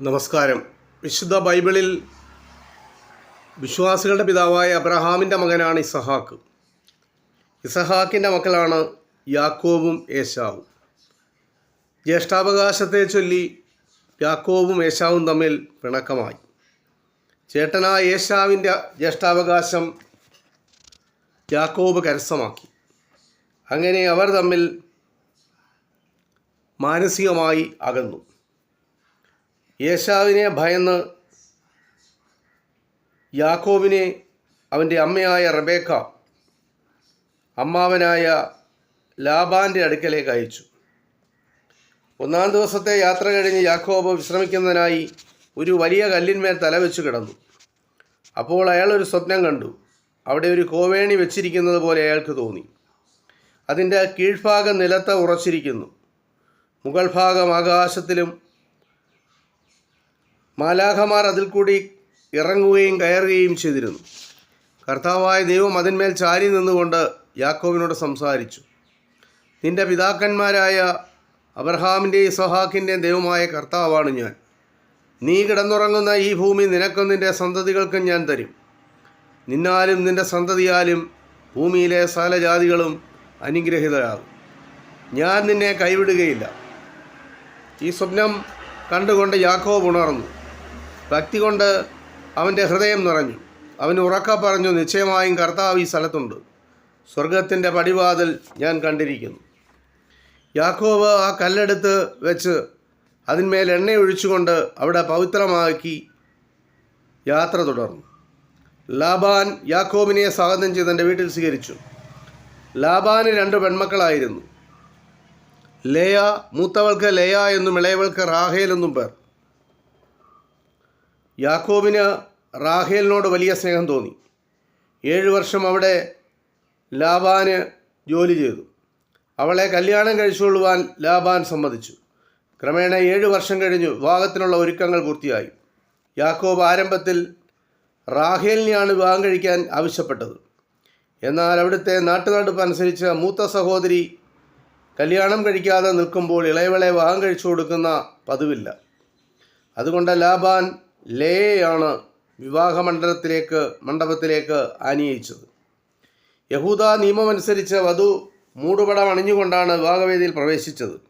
നമസ്കാരം. വിശുദ്ധ ബൈബിളിൽ വിശ്വാസികളുടെ പിതാവായ അബ്രഹാമിന്റെ മകനാണ് ഇസഹാക്ക്. ഇസഹാക്കിന്റെ മക്കളാണ് യാക്കോബും ഏശാവും. ജ്യേഷ്ഠാവകാശത്തെ ചൊല്ലി യാക്കോബും ഏശാവും തമ്മിൽ പിണക്കമായി. ചേട്ടനായ ഏശാവിന്റെ ജ്യേഷ്ഠാവകാശം യാക്കോബ് കരസ്ഥമാക്കി. അങ്ങനെ അവർ തമ്മിൽ മാനസികമായി അകന്നു. യേശാവിനെ ഭയന്ന് യാക്കോബിനെ അവന്റെ അമ്മയായ റബേക്ക അമ്മാവനായ ലാബാന്റെ അടുക്കലേക്ക് അയച്ചു. ഒന്നാം ദിവസത്തെ യാത്ര കഴിഞ്ഞ് യാക്കോബ് വിശ്രമിക്കുന്നതിനായി ഒരു വലിയ കല്ലിന്മേൽ തലവെച്ച് കിടന്നു. അപ്പോൾ അയാൾ ഒരു സ്വപ്നം കണ്ടു. അവിടെ ഒരു കോവേണി വെച്ചിരിക്കുന്നത് പോലെ അയാൾക്ക് തോന്നി. അതിന്റെ കീഴ്ഭാഗം നിലത്ത് ഉറച്ചിരിക്കുന്നു. മുകൾ ഭാഗം ആകാശത്തിലും മാലാഖമാർ അതിൽ കൂടി ഇറങ്ങുകയും കയറുകയും ചെയ്തിരുന്നു. കർത്താവായ ദൈവം അതിന്മേൽ ചാരി നിന്നുകൊണ്ട് യാക്കോവിനോട് സംസാരിച്ചു. നിന്റെ പിതാക്കന്മാരായ അബ്രഹാമിന്റെയും ഇസഹാക്കിന്റെയും ദൈവമായ കർത്താവാണ് ഞാൻ. നീ കിടന്നുറങ്ങുന്ന ഈ ഭൂമി നിനക്കും നിന്റെ സന്തതികൾക്കും ഞാൻ തരും. നിന്നാലും നിന്റെ സന്തതിയാലും ഭൂമിയിലെ സകലജാതികളും അനുഗ്രഹിതരാകും. ഞാൻ നിന്നെ കൈവിടുകയില്ല. ഈ സ്വപ്നം കണ്ടുകൊണ്ട് യാക്കോബ് ഉണർന്നു. ഭക്തി കൊണ്ട് അവന്റെ ഹൃദയം നിറഞ്ഞു. അവൻ ഉറക്ക പറഞ്ഞു നിശ്ചയമായും കർത്താവ് ഈ സ്ഥലത്തുണ്ട്. സ്വർഗത്തിന്റെ പടിവാതിൽ ഞാൻ കണ്ടിരിക്കുന്നു. യാക്കോബ് ആ കല്ലെടുത്ത് വെച്ച് അതിന്മേൽ എണ്ണ ഒഴിച്ചുകൊണ്ട് അവിടെ പവിത്രമാക്കി യാത്ര തുടർന്നു. ലാബാൻ യാക്കോബിനെ സ്വാഗതം ചെയ്ത് തന്റെ വീട്ടിൽ സ്വീകരിച്ചു. ലാബാന് രണ്ട് പെൺമക്കളായിരുന്നു. ലേയ മൂത്തവൾക്ക് ലേയ എന്നും ഇളയവൾക്ക് റാഹേൽ എന്നും പേർ. യാക്കോബിന് റാഹേലിനോട് വലിയ സ്നേഹം തോന്നി. ഏഴ് വർഷം അവിടെ ലാബാന് ജോലി ചെയ്തു. അവളെ കല്യാണം കഴിച്ചുകൊള്ളുവാൻ ലാബാൻ സമ്മതിച്ചു. ക്രമേണ ഏഴ് വർഷം കഴിഞ്ഞു വിവാഹത്തിനുള്ള ഒരുക്കങ്ങൾ പൂർത്തിയായി. യാക്കോബ് ആരംഭത്തിൽ റാഹേലിനെയാണ് വിവാഹം കഴിക്കാൻ ആവശ്യപ്പെട്ടത്. എന്നാൽ അവിടുത്തെ നാട്ടുനടപ്പ് അനുസരിച്ച് മൂത്ത സഹോദരി കല്യാണം കഴിക്കാതെ നിൽക്കുമ്പോൾ ഇളയവളെ വിവാഹം കഴിച്ചു കൊടുക്കുന്ന പതിവില്ല. അതുകൊണ്ട് ലാബാൻ ലേയാണ് വിവാഹമണ്ഡലത്തിലേക്ക് മണ്ഡപത്തിലേക്ക് ആനിയിച്ചത്. യഹൂദ നിയമമനുസരിച്ച് വധു മൂടുപടം അണിഞ്ഞുകൊണ്ടാണ് വിവാഹവേദിയിൽ പ്രവേശിച്ചത്.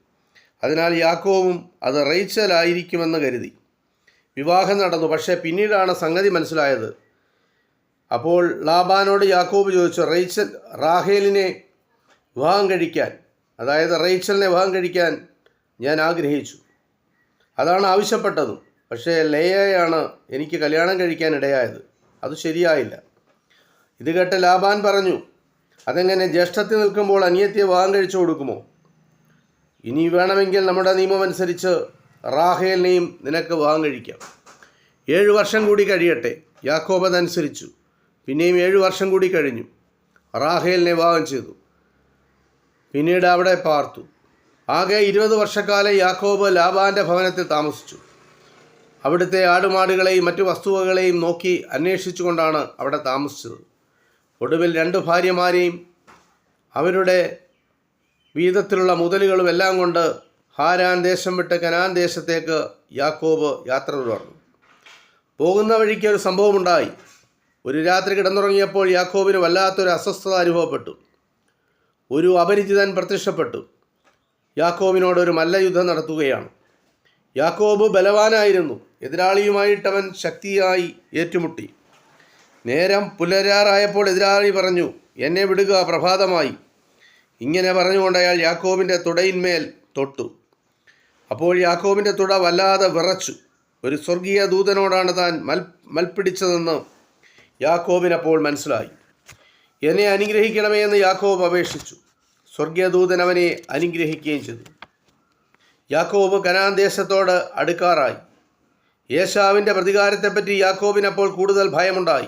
അതിനാൽ യാക്കോവും അത് റൈച്ചലായിരിക്കുമെന്ന് കരുതി. വിവാഹം നടന്നു പക്ഷേ പിന്നീടാണ് സംഗതി മനസ്സിലായത്. അപ്പോൾ ലാബാനോട് യാക്കോബ് ചോദിച്ചു റൈച്ചൽ റാഹേലിനെ വിവാഹം കഴിക്കാൻ അതായത് റൈച്ചലിനെ വിവാഹം കഴിക്കാൻ ഞാൻ ആഗ്രഹിച്ചു. അതാണ് ആവശ്യപ്പെട്ടതും. പക്ഷേ ലേയയാണ് എനിക്ക് കല്യാണം കഴിക്കാൻ ഇടയായത് അത് ശരിയായില്ല. ഇത് കേട്ട ലാബാൻ പറഞ്ഞു അതെങ്ങനെ ജ്യേഷ്ഠത്തിൽ നിൽക്കുമ്പോൾ അനിയത്തിയെ വിവാഹം കഴിച്ചു കൊടുക്കുമോ? ഇനി വേണമെങ്കിൽ നമ്മുടെ നിയമമനുസരിച്ച് റാഹേലിനെയും നിനക്ക് വിവാഹം കഴിക്കാം. ഏഴ് വർഷം കൂടി കഴിയട്ടെ യാക്കോബ് അതനുസരിച്ചു. പിന്നെയും ഏഴ് വർഷം കൂടി കഴിഞ്ഞു. റാഹേലിനെ വിവാഹം ചെയ്തു. പിന്നീട് അവിടെ പാർത്തു. ആകെ ഇരുപത് വർഷക്കാലം യാക്കോബ് ലാബാന്റെ ഭവനത്തിൽ താമസിച്ചു. അവിടുത്തെ ആടുമാടുകളെയും മറ്റു വസ്തുവകളെയും നോക്കി അന്വേഷിച്ചുകൊണ്ടാണ് അവിടെ താമസിച്ചത്. ഒടുവിൽ രണ്ട് ഭാര്യമാരെയും അവരുടെ വീതത്തിലുള്ള മുതലുകളും എല്ലാം കൊണ്ട് ഹാരാൻ ദേശം വിട്ട് കനാൻ ദേശത്തേക്ക് യാക്കോബ് യാത്ര തുടർന്നു. പോകുന്ന വഴിക്ക് ഒരു സംഭവമുണ്ടായി. ഒരു രാത്രി കിടന്നുറങ്ങിയപ്പോൾ യാക്കോബിന് വല്ലാത്തൊരു അസ്വസ്ഥത അനുഭവപ്പെട്ടു. ഒരു അപരിചിതൻ പ്രത്യക്ഷപ്പെട്ടു. യാക്കോബിനോട് ഒരു മല്ലയുദ്ധം നടത്തുകയാണ്. യാക്കോബ് ബലവാനായിരുന്നു. എതിരാളിയുമായിട്ടവൻ ശക്തിയായി ഏറ്റുമുട്ടി. നേരം പുലരാറായപ്പോൾ എതിരാളി പറഞ്ഞു എന്നെ വിടുക പ്രഭാതമായി. ഇങ്ങനെ പറഞ്ഞുകൊണ്ട് അയാൾ യാക്കോബിന്റെ തുടയിന്മേൽ തൊട്ടു. അപ്പോൾ യാക്കോബിന്റെ തുട വല്ലാതെ വിറച്ചു. ഒരു സ്വർഗീയ ദൂതനോടാണ് താൻ മൽ മൽപ്പിടിച്ചതെന്ന് യാക്കോബിനപ്പോൾ മനസ്സിലായി. എന്നെ അനുഗ്രഹിക്കണമേ എന്ന് യാക്കോബ് അപേക്ഷിച്ചു. സ്വർഗീയ ദൂതൻ അവനെ അനുഗ്രഹിക്കുകയും ചെയ്തു. യാക്കോബ് കനാൻ ദേശത്തോട് അടുക്കാറായി. യേശാവിന്റെ പ്രതികാരത്തെപ്പറ്റി യാക്കോബിനപ്പോൾ കൂടുതൽ ഭയമുണ്ടായി.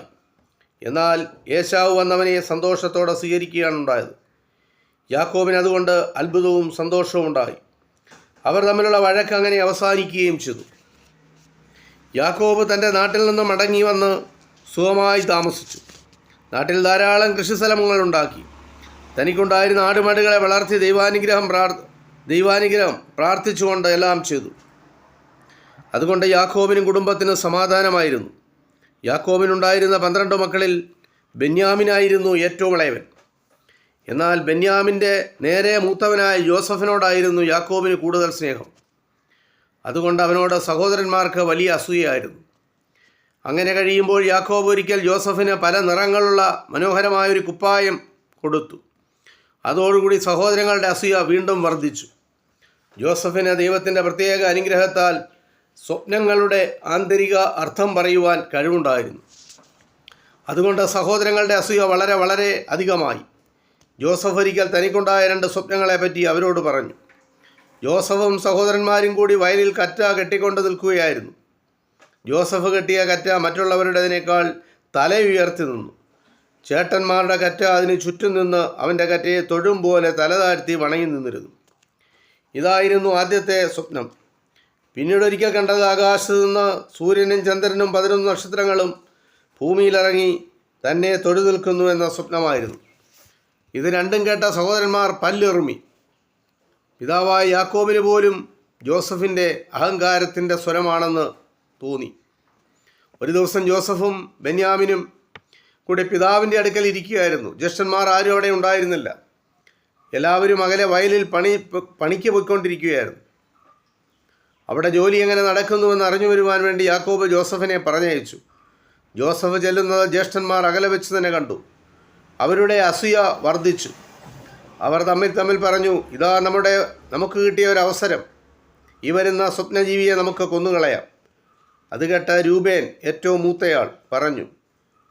എന്നാൽ യേശാവ് വന്നവനെ സന്തോഷത്തോടെ സ്വീകരിക്കുകയാണ് ഉണ്ടായത്. യാക്കോബിന് അതുകൊണ്ട് അത്ഭുതവും സന്തോഷവും ഉണ്ടായി. അവർ തമ്മിലുള്ള വഴക്ക് അങ്ങനെ അവസാനിക്കുകയും ചെയ്തു. യാക്കോബ് തന്റെ നാട്ടിൽ നിന്ന് മടങ്ങി വന്ന് സുഖമായി താമസിച്ചു. നാട്ടിൽ ധാരാളം കൃഷിസ്ഥലങ്ങൾ ഉണ്ടാക്കി. തനിക്കുണ്ടായിരുന്ന ആടുമാടുകളെ വളർത്തി ദൈവാനുഗ്രഹം പ്രാർ ദൈവാനുഗ്രഹം പ്രാർത്ഥിച്ചുകൊണ്ട് എല്ലാം ചെയ്തു. അതുകൊണ്ട് യാക്കോബിനും കുടുംബത്തിനും സമാധാനമായിരുന്നു. യാക്കോബിനുണ്ടായിരുന്ന പന്ത്രണ്ട് മക്കളിൽ ബെന്യാമിനായിരുന്നു ഏറ്റവും ഇളയവൻ. എന്നാൽ ബെന്യാമിന്റെ നേരെ മൂത്തവനായ ജോസഫിനോടായിരുന്നു യാക്കോബിന് കൂടുതൽ സ്നേഹം. അതുകൊണ്ട് അവനോട് സഹോദരന്മാർക്ക് വലിയ അസൂയായിരുന്നു അങ്ങനെ കഴിയുമ്പോൾ യാക്കോബ് ഒരിക്കൽ ജോസഫിന് പല നിറങ്ങളുള്ള മനോഹരമായൊരു കുപ്പായം കൊടുത്തു. അതോടുകൂടി സഹോദരങ്ങളുടെ അസൂയ വീണ്ടും വർദ്ധിച്ചു. ജോസഫിന് ദൈവത്തിന്റെ പ്രത്യേക അനുഗ്രഹത്താൽ സ്വപ്നങ്ങളുടെ ആന്തരിക അർത്ഥം പറയുവാൻ കഴിവുണ്ടായിരുന്നു. അതുകൊണ്ട് സഹോദരങ്ങളുടെ അസൂയ വളരെ വളരെ അധികമായി. ജോസഫ് ഒരിക്കൽ തനിക്കുണ്ടായ രണ്ട് സ്വപ്നങ്ങളെപ്പറ്റി അവരോട് പറഞ്ഞു. ജോസഫും സഹോദരന്മാരും കൂടി വയലിൽ കറ്റ കെട്ടിക്കൊണ്ട് നിൽക്കുകയായിരുന്നു. ജോസഫ് കെട്ടിയ കറ്റ മറ്റുള്ളവരുടേതിനേക്കാൾ തല ഉയർത്തി നിന്നു. ചേട്ടന്മാരുടെ കറ്റ അതിന് ചുറ്റും നിന്ന് അവന്റെ കറ്റയെ തൊഴും പോലെ തല താഴ്ത്തി വണങ്ങി നിന്നിരുന്നു. ഇതായിരുന്നു ആദ്യത്തെ സ്വപ്നം. പിന്നീട് ഒരിക്കൽ കണ്ടത് ആകാശത്ത് നിന്ന് സൂര്യനും ചന്ദ്രനും പതിനൊന്ന് നക്ഷത്രങ്ങളും ഭൂമിയിലിറങ്ങി തന്നെ തൊഴു നിൽക്കുന്നു എന്ന സ്വപ്നമായിരുന്നു. ഇത് രണ്ടും കേട്ട സഹോദരന്മാർ പല്ലെറുമി. പിതാവായ യാക്കോബിന് പോലും ജോസഫിന്റെ അഹങ്കാരത്തിന്റെ സ്വരമാണെന്ന് തോന്നി. ഒരു ദിവസം ജോസഫും ബെന്യാമിനും കൂടി പിതാവിന്റെ അടുക്കൽ ഇരിക്കുകയായിരുന്നു. ജ്യേഷ്ഠന്മാർ ആരും അവിടെ ഉണ്ടായിരുന്നില്ല. എല്ലാവരും അകലെ വയലിൽ പണി പണിക്ക് പോയിക്കൊണ്ടിരിക്കുകയായിരുന്നു. അവിടെ ജോലി എങ്ങനെ നടക്കുന്നുവെന്ന് അറിഞ്ഞു വരുവാൻ വേണ്ടി യാക്കോബ് ജോസഫിനെ പറഞ്ഞയച്ചു. ജോസഫ് ചെല്ലുന്നത് ജ്യേഷ്ഠന്മാർ അകലെ വെച്ച് തന്നെ കണ്ടു. അവരുടെ അസൂയ വർദ്ധിച്ചു. അവർ തമ്മിൽ തമ്മിൽ പറഞ്ഞു ഇതാ നമ്മുടെ നമുക്ക് കിട്ടിയ ഒരു അവസരം. ഈ വരുന്ന സ്വപ്നജീവിയെ നമുക്ക് കൊന്നുകളയാം. അത് കേട്ട രൂപേൻ ഏറ്റവും മൂത്തയാൾ പറഞ്ഞു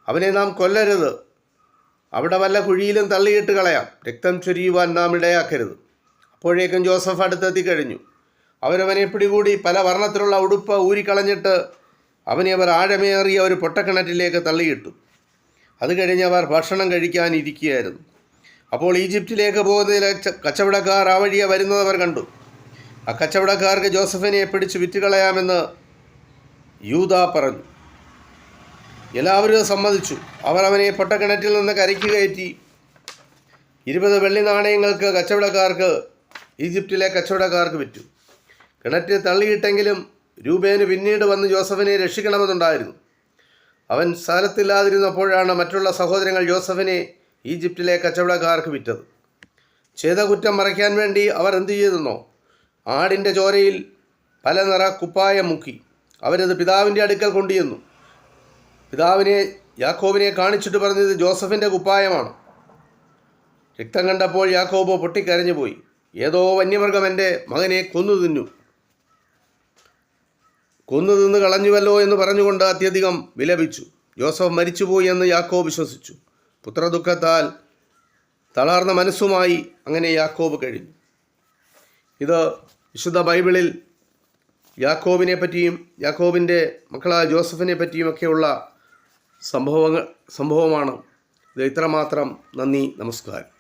അവനെ നാം കൊല്ലരുത്. അവിടെ വല്ല കുഴിയിലും തള്ളിയിട്ട് കളയാം. രക്തം ചൊരിയുവാൻ നാം ഇടയാക്കരുത്. അപ്പോഴേക്കും ജോസഫ് അടുത്തെത്തി കഴിഞ്ഞു. അവരവനെ പിടികൂടി പല വർണത്തിലുള്ള ഉടുപ്പ് ഊരിക്കളഞ്ഞിട്ട് അവനെ അവർ ആഴമേറിയ ഒരു പൊട്ടക്കിണറ്റിലേക്ക് തള്ളിയിട്ടു. അത് കഴിഞ്ഞ് അവർ ഭക്ഷണം കഴിക്കാൻ ഇരിക്കുകയായിരുന്നു അപ്പോൾ ഈജിപ്തിലേക്ക് പോകുന്നതിലെ കച്ചവടക്കാർ ആ വഴിയെ വരുന്നത് അവർ കണ്ടു. ആ കച്ചവടക്കാർക്ക് ജോസഫിനെ പിടിച്ച് വിറ്റുകളയാമെന്ന് യൂത പറഞ്ഞു. എല്ലാവരും സമ്മതിച്ചു. അവർ അവനെ പൊട്ടക്കിണറ്റിൽ നിന്ന് കരയ്ക്ക് കയറ്റി. ഇരുപത് വെള്ളി നാണയങ്ങൾക്ക് കച്ചവടക്കാർക്ക് ഈജിപ്തിലെ കച്ചവടക്കാർക്ക് വിറ്റു. കിണറ്റിൽ തള്ളിയിട്ടെങ്കിലും രൂപേന് പിന്നീട് വന്ന് ജോസഫിനെ രക്ഷിക്കണമെന്നുണ്ടായിരുന്നു. അവൻ സ്ഥലത്തില്ലാതിരുന്നപ്പോഴാണ് മറ്റുള്ള സഹോദരങ്ങൾ ജോസഫിനെ ഈജിപ്തിലെ കച്ചവടക്കാർക്ക് വിറ്റത്. ചെയ്ത കുറ്റം മറയ്ക്കാൻ വേണ്ടി അവർ എന്തു ചെയ്തെന്നോ? ആടിന്റെ ചോരയിൽ പല നിറ കുപ്പായം മുക്കി. അവരത് പിതാവിന്റെ അടുക്കൽ കൊണ്ടുചെന്നു. പിതാവിനെ യാക്കോബിനെ കാണിച്ചിട്ട് പറഞ്ഞത് ജോസഫിന്റെ കുപ്പായമാണ്. രക്തം കണ്ടപ്പോൾ യാക്കോബ് പൊട്ടിക്കരഞ്ഞു പോയി. ഏതോ വന്യമൃഗം എന്റെ മകനെ കൊന്നു തിന്നു. കൊന്നു തിന്ന് കളഞ്ഞുവല്ലോ എന്ന് പറഞ്ഞുകൊണ്ട് അത്യധികം വിലപിച്ചു. ജോസഫ് മരിച്ചുപോയി എന്ന് യാക്കോബ് വിശ്വസിച്ചു. പുത്രദുഃഖത്താൽ തളർന്ന മനസ്സുമായി അങ്ങനെ യാക്കോബ് കഴിഞ്ഞു. ഇത് വിശുദ്ധ ബൈബിളിൽ യാക്കോബിനെ പറ്റിയും യാക്കോബിന്റെ മക്കളായ ജോസഫിനെ പറ്റിയുമൊക്കെയുള്ള സംഭവങ്ങൾ സംഭവമാണ്. ഇത് ഇത്രമാത്രം. നന്ദി നമസ്കാരം.